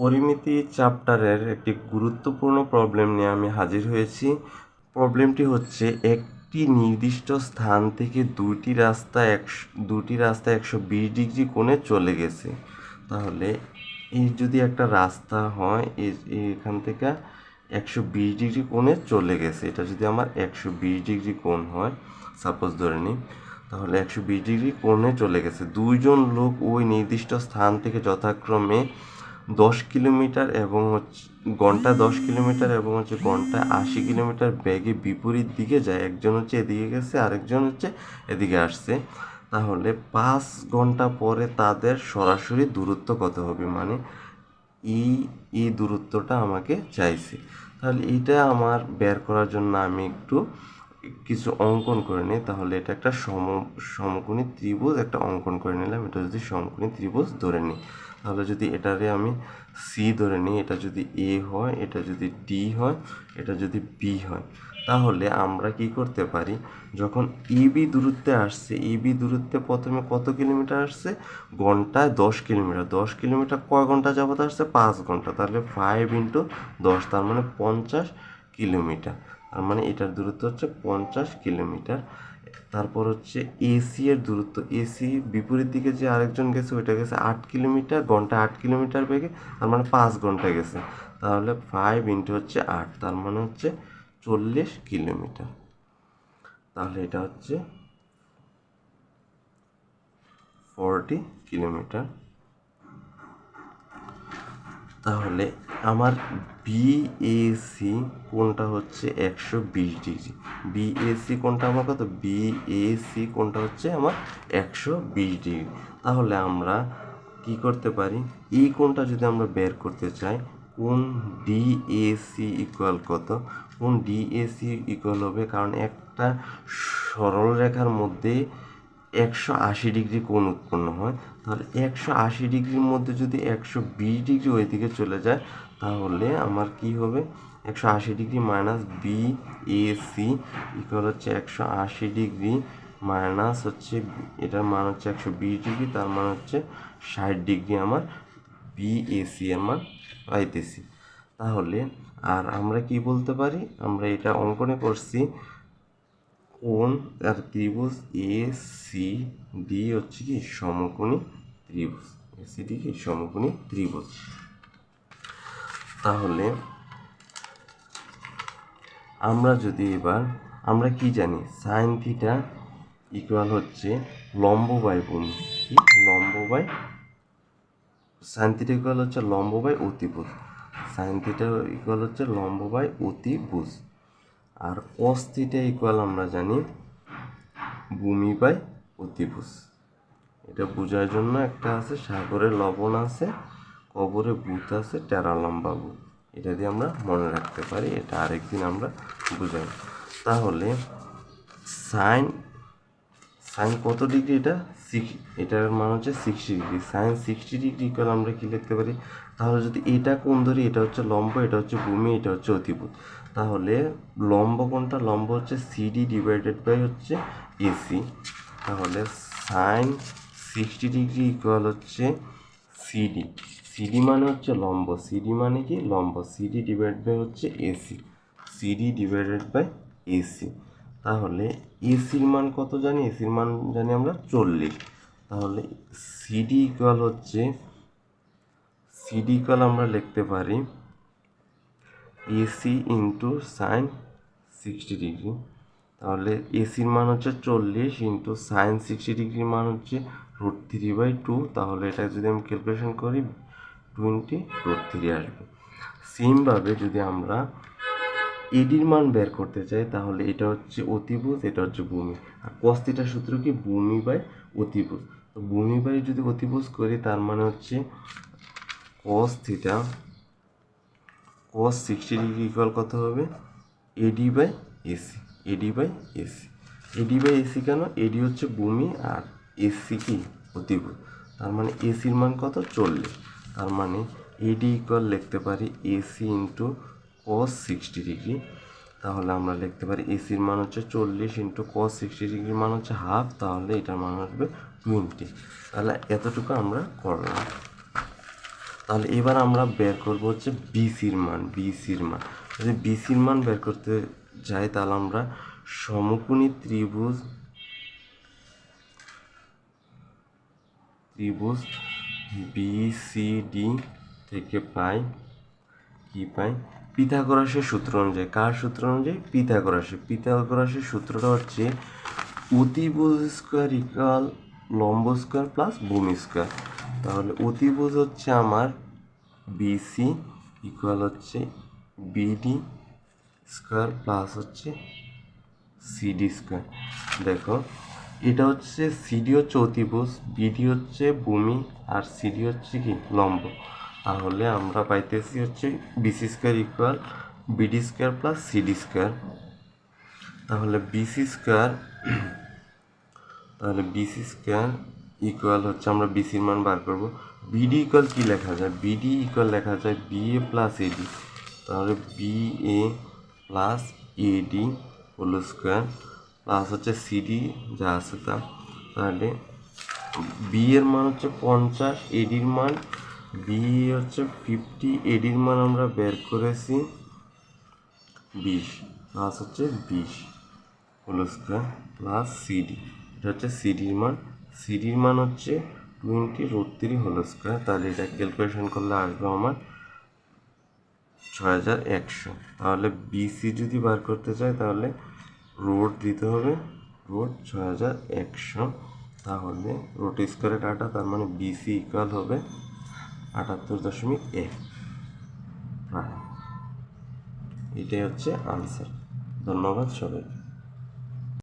পরিমিতি চ্যাপ্টারের একটি গুরুত্বপূর্ণ প্রবলেম নিয়ে আমি হাজির হয়েছি। প্রবলেমটি হচ্ছে একটি নির্দিষ্ট স্থান থেকে দুটি রাস্তা একশো দুটি রাস্তা একশো বিশ ডিগ্রি কোণে চলে গেছে। তাহলে এই যদি একটা রাস্তা হয় এখান থেকে একশো বিশ ডিগ্রি কোণে চলে গেছে। এটা যদি আমার একশো বিশ ডিগ্রি কোণ হয় সাপোজ ধরে নিই, তাহলে একশো বিশ ডিগ্রি কোণে চলে গেছে। দুইজন লোক ওই নির্দিষ্ট স্থান থেকে যথাক্রমে দশ কিলোমিটার এবং হচ্ছে ঘন্টায় দশ কিলোমিটার এবং হচ্ছে ঘন্টায় আশি কিলোমিটার বেগে বিপরীত দিকে যায়। একজন হচ্ছে এদিকে গেছে, আরেকজন হচ্ছে এদিকে আসছে। তাহলে পাঁচ ঘণ্টা পরে তাদের সরাসরি দূরত্ব কত হবে? মানে এই এই দূরত্বটা আমাকে চাইছে। তাহলে এটা আমার বের করার জন্য আমি একটু কিছু অঙ্কন করে নিই। তাহলে এটা একটা সম, সমকোণী ত্রিভুজ একটা অঙ্কন করে নিলাম। এটা যদি সমকোণী ত্রিভুজ ধরে নিই। তাহলে যদি এটারে আমি সি ধরে নিই, এটা যদি এ হয়, এটা যদি ডি হয়, এটা যদি বি হয়, তাহলে আমরা কি করতে পারি? যখন ইবি দূরত্বে আসছে ইবি দূরত্বে প্রথমে কত কিলোমিটার আসছে? ঘন্টায় দশ কিলোমিটার। দশ কিলোমিটার কয় ঘণ্টা যাবত আসছে? পাঁচ ঘণ্টা। তাহলে ফাইভ ইন্টু দশ, তার মানে পঞ্চাশ কিলোমিটার। তার মানে এটার দূরত্ব হচ্ছে পঞ্চাশ কিলোমিটার। তারপর হচ্ছে এসি এর দূরত্ব। এসি বিপরীত দিকে যে আরেকজন গেছে, ওইটা গেছে আট কিলোমিটার, ঘণ্টা আট কিলোমিটার বেগে, তার মানে পাঁচ ঘণ্টা গেছে। তাহলে ফাইভ ইন্টু হচ্ছে আট, তার মানে হচ্ছে চল্লিশ কিলোমিটার। তাহলে এটা হচ্ছে ফর্টি কিলোমিটার। তাহলে আমার বিএসি কোনটা হচ্ছে একশো বিশ ডিগ্রি? বিএসি কোনটা আমার কত? বিএসি কোনটা হচ্ছে আমার একশো বিশ ডিগ্রি। তাহলে আমরা কি করতে পারি? এই কোনটা যদি আমরা বের করতে চাই, কোন ডিএসি ইকুয়াল কত? কোন ডিএসি ইকুয়াল হবে? কারণ একটা সরল রেখার মধ্যে একশো আশি ডিগ্রি কোণ উৎপন্ন হয়, তাহলে একশো আশি ডিগ্রির মধ্যে যদি একশো বিশ ডিগ্রি ওইদিকে চলে যায়, তাহলে আমার কি হবে? একশো আশি degree minus B A C equal হচ্ছে একশো আশি ডিগ্রি মাইনাস হচ্ছে এটার মান হচ্ছে একশো বিশ ডিগ্রি, তার মান হচ্ছে ষাট ডিগ্রি আমার বি বিএসি এর মান পাইতেছি। তাহলে আর আমরা কি বলতে পারি? আমরা এটা অঙ্কনে করছি কোন আর ত্রিভুজ এ সি ডি হচ্ছে কি সমকোণী ত্রিভুজ? এ সি ডি কি সমকোণী ত্রিভুজ? তাহলে আমরা যদি এবার, আমরা কি জানি? সাইন থিটা ইকুয়াল হচ্ছে লম্ব বাই ভূমি কি? লম্ব বাই সাইন থিটা ইকুয়াল হচ্ছে লম্ব বাই অতিভুজ। সাইন থিটা ইকুয়াল হচ্ছে লম্ব বাই অতিভুজ। আর কস থিটা ইকুয়াল আমরা জানি ভূমি বাই অতিভুজ। এটা বোঝার জন্য একটা আছে, সাগরে লবণ আছে, কবরে ভূত আছে টেরালাম বাবু এটা দিয়ে আমরা মনে রাখতে পারি, এটা আরেকদিন আমরা বুঝাই তাহলে সাইন সাইন কত ডিগ্রি এটা? এটার মান হচ্ছে sixty degree sine sixty degree equal আমরা কী লিখতে পারি? তাহলে যদি এটা কোন ধরি, এটা হচ্ছে লম্ব, এটা হচ্ছে ভূমি, এটা হচ্ছে অতিভূত তাহলে লম্ব কোনটা লম্ব হচ্ছে সিডি ডিভাইডেড বাই হচ্ছে এসি তাহলে সাইন সিক্সটি ডিগ্রি ইকুয়াল হচ্ছে সিডি সিডি মানে হচ্ছে লম্ব। সিডি মানে কি? লম্ব। সিডি ডিভাইড বাই হচ্ছে AC CD divided by AC তাহলে এসির মান কত জানি? এসির মান জানি আমরা চল্লিশ। তাহলে সিডি ইকুয়াল হচ্ছে সিডি ইকুয়াল আমরা লিখতে পারি AC into sine sixty degree তাহলে এসির মান হচ্ছে চল্লিশ ইন্টু সাইন সিক্সটি ডিগ্রির মান হচ্ছে রুট থ্রি বাই টু তাহলে এটা যদি আমি ক্যালকুলেশন করি টোয়েন্টি রুট থ্রি আসবে। সেমভাবে যদি আমরা এডির মান বের করতে চাই, তাহলে এটা হচ্ছে অতিভুজ, এটা হচ্ছে ভূমি। আর কস কস্তিটা সূত্র কি? ভূমি বাই অতিভুজ। তো ভূমি বাই যদি অতিভুজ করি, তার মানে হচ্ছে cos theta cos sixty degree equal কত হবে? AD by AC AD by AC AD by AC কেন? এডি হচ্ছে ভূমি আর এসি কি? অতিভুজ। তার মানে এসির মান কত? চল্লিশ। তার মানে এডি ইকুয়াল লিখতে পারি AC into cos sixty degree তাহলে আমরা লিখতে পারি এসির মান হচ্ছে চল্লিশ ইন্টু কস সিক্সটি ডিগ্রির মান হচ্ছে হাফ তাহলে এটার মান আসবে টোয়েন্টি তাহলে এতটুকু আমরা করলাম। তাহলে এবার আমরা বের করব হচ্ছে বিসির মান বিসির মান। যদি বিসির মান বের করতে যাই, তাহলে আমরা সমকোণী ত্রিভুজ ত্রিভুজ বিসিডি থেকে পাই, কি পাই? পিথাগোরাসের সূত্র অনুযায়ী, কার সূত্র অনুযায়ী? পিথাগোরাসের। পিথাগোরাসের সূত্রটা হচ্ছে অতিভুজ স্কোয়ার ইকাল লম্ব স্কোয়ার প্লাস ভূমি স্কোয়ার। তাহলে অতিভুজ হচ্ছে আমার বিসি ইকুয়াল হচ্ছে বিডি স্কোয়ার প্লাস হচ্ছে সিডি স্কোয়ার। দেখো, এটা হচ্ছে সিডি হচ্ছে অতিভুজ বিডি হচ্ছে ভূমি, আর সিডি হচ্ছে কি? লম্ব। তাহলে আমরা পাইতেছি হচ্ছে BC square equal BD square plus CD square তাহলে বিসি স্কোয়ার তাহলে বিসি স্কোয়ার ইকুয়াল হচ্ছে আমরা বিসির মান বার করব। বিডি ইকুয়াল কী লেখা যায়? বিডি ইকুয়াল লেখা যায় বি এ প্লাস এডি তাহলে B A plus AD whole square plus হচ্ছে সিডি যা আছে তা। তাহলে বি এর মান হচ্ছে পঞ্চাশ এডির মান বি হচ্ছে ফিফটি এডির মান আমরা বের করেছি বিশ প্লাস হচ্ছে বিশ হোল স্কোয়ার প্লাস সিডি এটা হচ্ছে সিডির মান। সিডির মান হচ্ছে twenty root three whole square তাহলে এটা ক্যালকুলেশন করলে আসবে আমার ছয় হাজার একশো। তাহলে বিসি যদি বার করতে চাই তাহলে রোড দিতে হবে। রোড ছয় হাজার একশো। তাহলে রোড স্কোয়ারে কাটা তার মানে বিসি ইকুয়াল হবে। আটাত্তর দশমিক এক। এটাই হচ্ছে আনসার ধন্যবাদ সবাইকে।